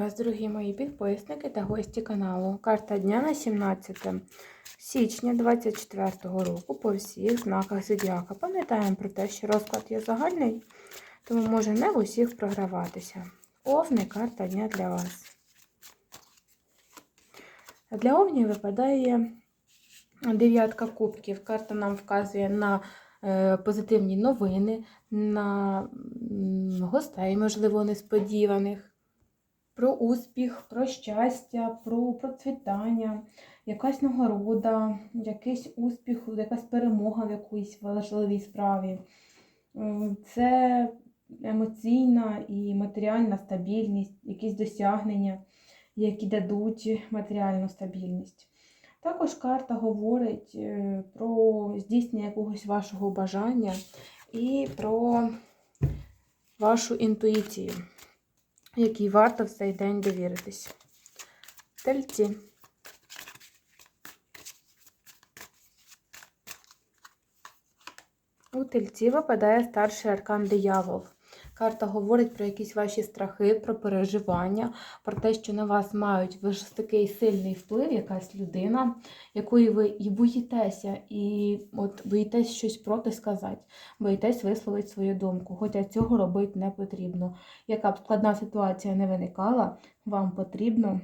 вас, дорогі мої підписники та гості каналу. Карта дня на 17 січня 2024 року по всіх знаках зодіака. Пам'ятаємо про те, що розклад є загальний, тому може не в усіх програватися. Овни карта дня для вас. Для овнів випадає дев'ятка кубків. Карта нам вказує на е, позитивні новини, на гостей, можливо, несподіваних про успіх, про щастя, про процвітання, якась нагорода, якийсь успіх, якась перемога в якоїсь важливій справі. Це емоційна і матеріальна стабільність, якісь досягнення, які дадуть матеріальну стабільність. Також карта говорить е, про здійснення якогось вашого бажання і про вашу інтуїцію якій варто в цей день довіритись. Тельці. У тельці випадає старший аркан диявол. Карта говорить про якісь ваші страхи, про переживання, про те, що на вас мають ви ж такий сильний вплив, якась людина, якої ви і боїтеся, і от боїтесь щось проти сказати, боїтесь висловити свою думку. Хоча цього робити не потрібно. Яка б складна ситуація не виникала, вам потрібно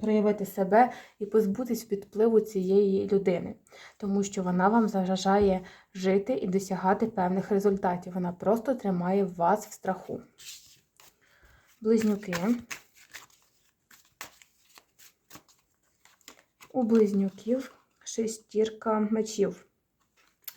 проявити себе і позбутись підпливу цієї людини, тому що вона вам заважає жити і досягати певних результатів. Вона просто тримає вас в страху. Близнюки. У близнюків шестірка мечів.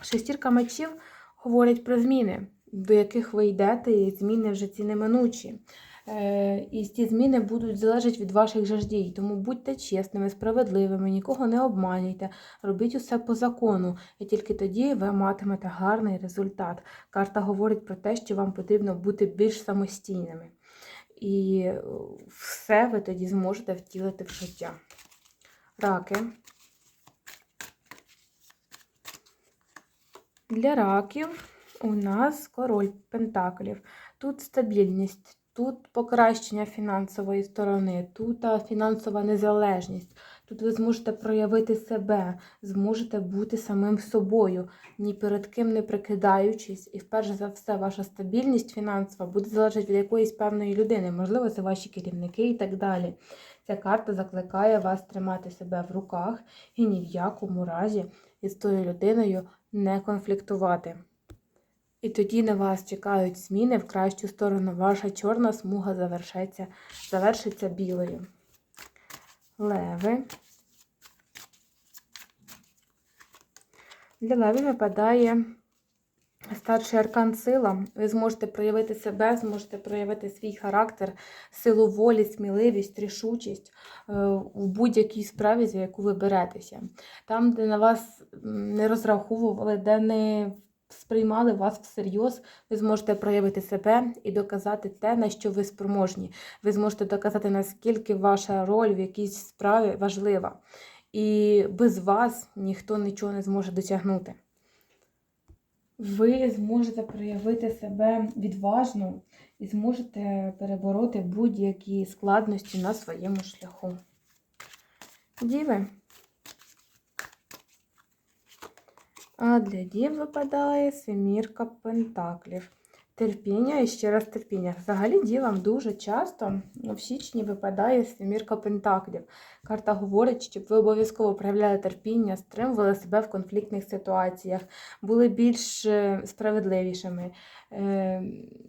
Шестірка мечів говорить про зміни, до яких ви йдете, і зміни вже ці неминучі. Е, І ці зміни будуть залежати від ваших же дій. Тому будьте чесними, справедливими, нікого не обманюйте, робіть усе по закону, і тільки тоді ви матимете гарний результат. Карта говорить про те, що вам потрібно бути більш самостійними. І е, все ви тоді зможете втілити в життя. Раки. Для раків у нас король пентаклів. Тут стабільність, тут покращення фінансової сторони, тут фінансова незалежність. Тут ви зможете проявити себе, зможете бути самим собою, ні перед ким не прикидаючись. І вперше за все, ваша стабільність фінансова буде залежати від якоїсь певної людини, можливо, це ваші керівники і так далі. Ця карта закликає вас тримати себе в руках і ні в якому разі із тою людиною не конфліктувати. І тоді на вас чекають зміни в кращу сторону. Ваша чорна смуга завершиться, завершиться білою. Леви. Для леві випадає старший аркан сила. Ви зможете проявити себе, зможете проявити свій характер, силу волі, сміливість, рішучість е, у будь-якій справі, за яку ви беретеся. Там, де на вас не розраховували, де не сприймали вас всерйоз, ви зможете проявити себе і доказати те, на що ви спроможні. Ви зможете доказати, наскільки ваша роль в якійсь справі важлива. І без вас ніхто нічого не зможе досягнути. Ви зможете проявити себе відважно і зможете перебороти будь-які складності на своєму шляху. Діви. А для дів випадає семірка пентаклів. Терпіння і ще раз терпіння. Взагалі дівам дуже часто в січні випадає семірка пентаклів. Карта говорить, щоб ви обов'язково проявляли терпіння, стримували себе в конфліктних ситуаціях, були більш е, справедливішими,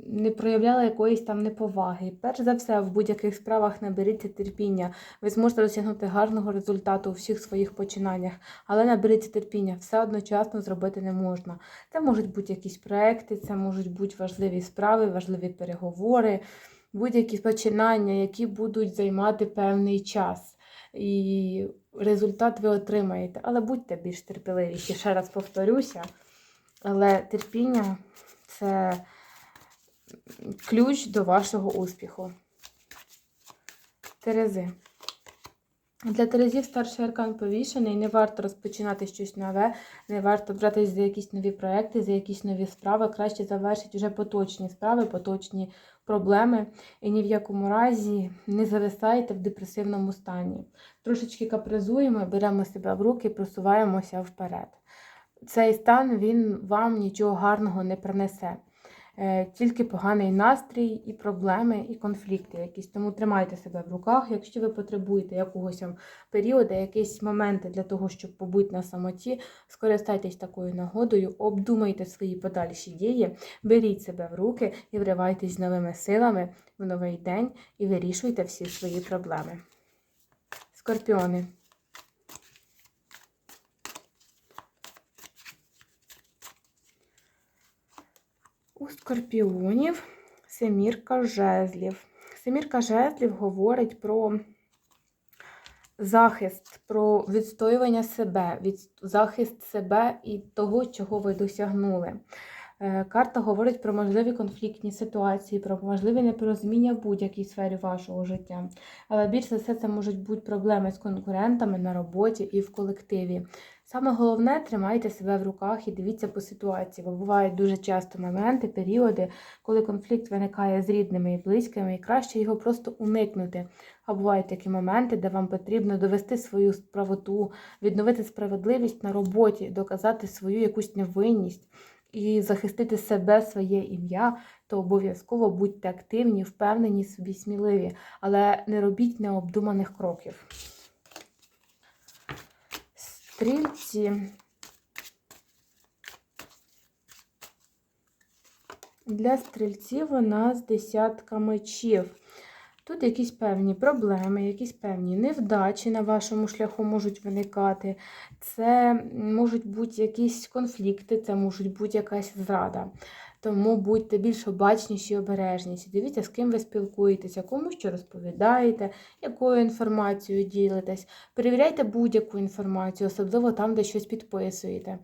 не проявляли якоїсь там неповаги. Перш за все, в будь-яких справах наберіться терпіння. Ви зможете досягнути гарного результату у всіх своїх починаннях, але наберіться терпіння, все одночасно зробити не можна. Це можуть бути якісь проекти, це можуть бути важливі справи, важливі переговори, будь-які починання, які будуть займати певний час. І результат ви отримаєте. Але будьте більш терпеливіші, ще раз повторюся. Але терпіння це ключ до вашого успіху. Терези. Для Терезів старший аркан повішений, не варто розпочинати щось нове, не варто братись за якісь нові проекти, за якісь нові справи. Краще завершити вже поточні справи, поточні проблеми. І ні в якому разі не зависайте в депресивному стані. Трошечки капризуємо, беремо себе в руки, просуваємося вперед. Цей стан він вам нічого гарного не принесе. Е, Тільки поганий настрій, і проблеми, і конфлікти якісь. Тому тримайте себе в руках. Якщо ви потребуєте якогось періоду, якісь моменти для того, щоб побути на самоті, скористайтесь такою нагодою, обдумайте свої подальші дії, беріть себе в руки і вривайтесь новими силами в новий день і вирішуйте всі свої проблеми. Скорпіони. У скорпіонів семірка жезлів. Семірка жезлів говорить про захист, про відстоювання себе, від, захист себе і того, чого ви досягнули. Е, Карта говорить про можливі конфліктні ситуації, про можливі непорозуміння в будь-якій сфері вашого життя. Але більш за все це можуть бути проблеми з конкурентами на роботі і в колективі. Саме головне, тримайте себе в руках і дивіться по ситуації, бо бувають дуже часто моменти, періоди, коли конфлікт виникає з рідними і близькими, і краще його просто уникнути. А бувають такі моменти, де вам потрібно довести свою правоту, відновити справедливість на роботі, доказати свою якусь невинність і захистити себе, своє ім'я, то обов'язково будьте активні, впевнені, собі сміливі, але не робіть необдуманих кроків. Стрільці. Для стрільців у нас десятка мечів. Тут якісь певні проблеми, якісь певні невдачі на вашому шляху можуть виникати. Це можуть бути якісь конфлікти, це можуть бути якась зрада. Тому будьте більш обачніші і обережніші. Дивіться, з ким ви спілкуєтеся, кому що розповідаєте, якою інформацією ділитесь. Перевіряйте будь-яку інформацію, особливо там, де щось підписуєте.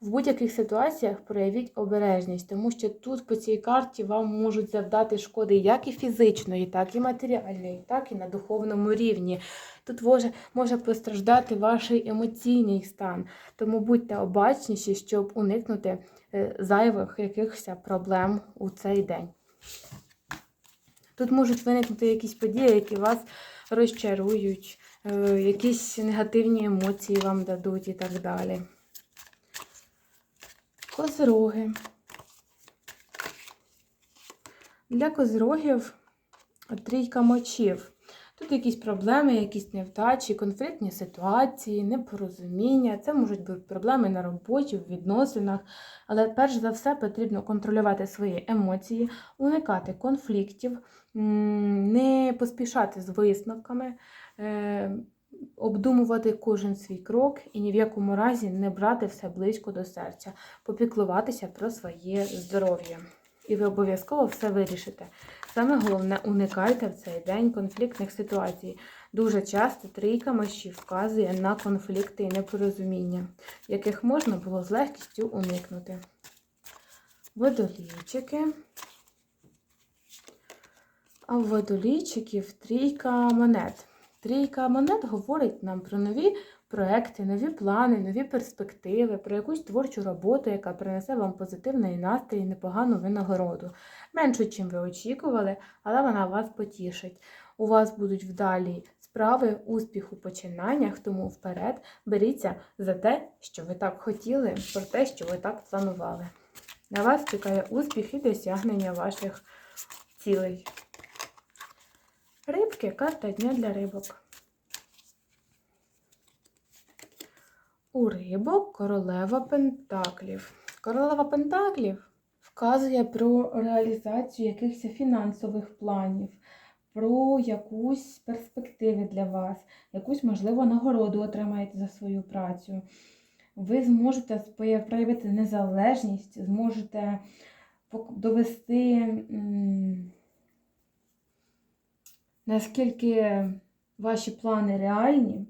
В будь-яких ситуаціях проявіть обережність, тому що тут по цій карті вам можуть завдати шкоди як і фізичної, так і матеріальної, так і на духовному рівні. Тут може, може постраждати ваш емоційний стан, тому будьте обачніші, щоб уникнути е, зайвих якихось проблем у цей день. Тут можуть виникнути якісь події, які вас розчарують, е, якісь негативні емоції вам дадуть і так далі. Козироги. Для козирогів трійка мочів. Тут якісь проблеми, якісь невдачі, конфліктні ситуації, непорозуміння. Це можуть бути проблеми на роботі, в відносинах. Але перш за все потрібно контролювати свої емоції, уникати конфліктів, не поспішати з висновками, е, обдумувати кожен свій крок і ні в якому разі не брати все близько до серця, попіклуватися про своє здоров'я. І ви обов'язково все вирішите. Саме головне, уникайте в цей день конфліктних ситуацій. Дуже часто трійка мощів вказує на конфлікти і непорозуміння, яких можна було з легкістю уникнути. Водолійчики. А в водолійчиків трійка монет. Трійка монет говорить нам про нові проекти, нові плани, нові перспективи, про якусь творчу роботу, яка принесе вам позитивний настрій непогану винагороду. Меншу, чим ви очікували, але вона вас потішить. У вас будуть вдалі справи, успіх у починаннях, тому вперед беріться за те, що ви так хотіли, про те, що ви так планували. На вас чекає успіх і досягнення ваших цілей. Рибки, карта дня для рибок. У рибок королева пентаклів. Королева пентаклів вказує про реалізацію якихось фінансових планів, про якусь перспективи для вас, якусь, можливо, нагороду отримаєте за свою працю. Ви зможете проявити незалежність, зможете довести, наскільки ваші плани реальні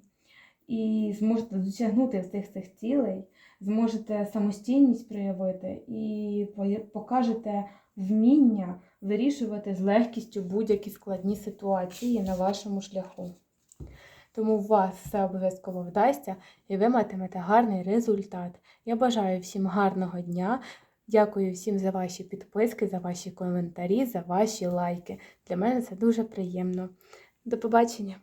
і зможете досягнути цих цих цілей, зможете самостійність проявити і покажете вміння вирішувати з легкістю будь-які складні ситуації на вашому шляху. Тому у вас все обов'язково вдасться і ви матимете гарний результат. Я бажаю всім гарного дня. Дякую всім за ваші підписки, за ваші коментарі, за ваші лайки. Для мене це дуже приємно. До побачення!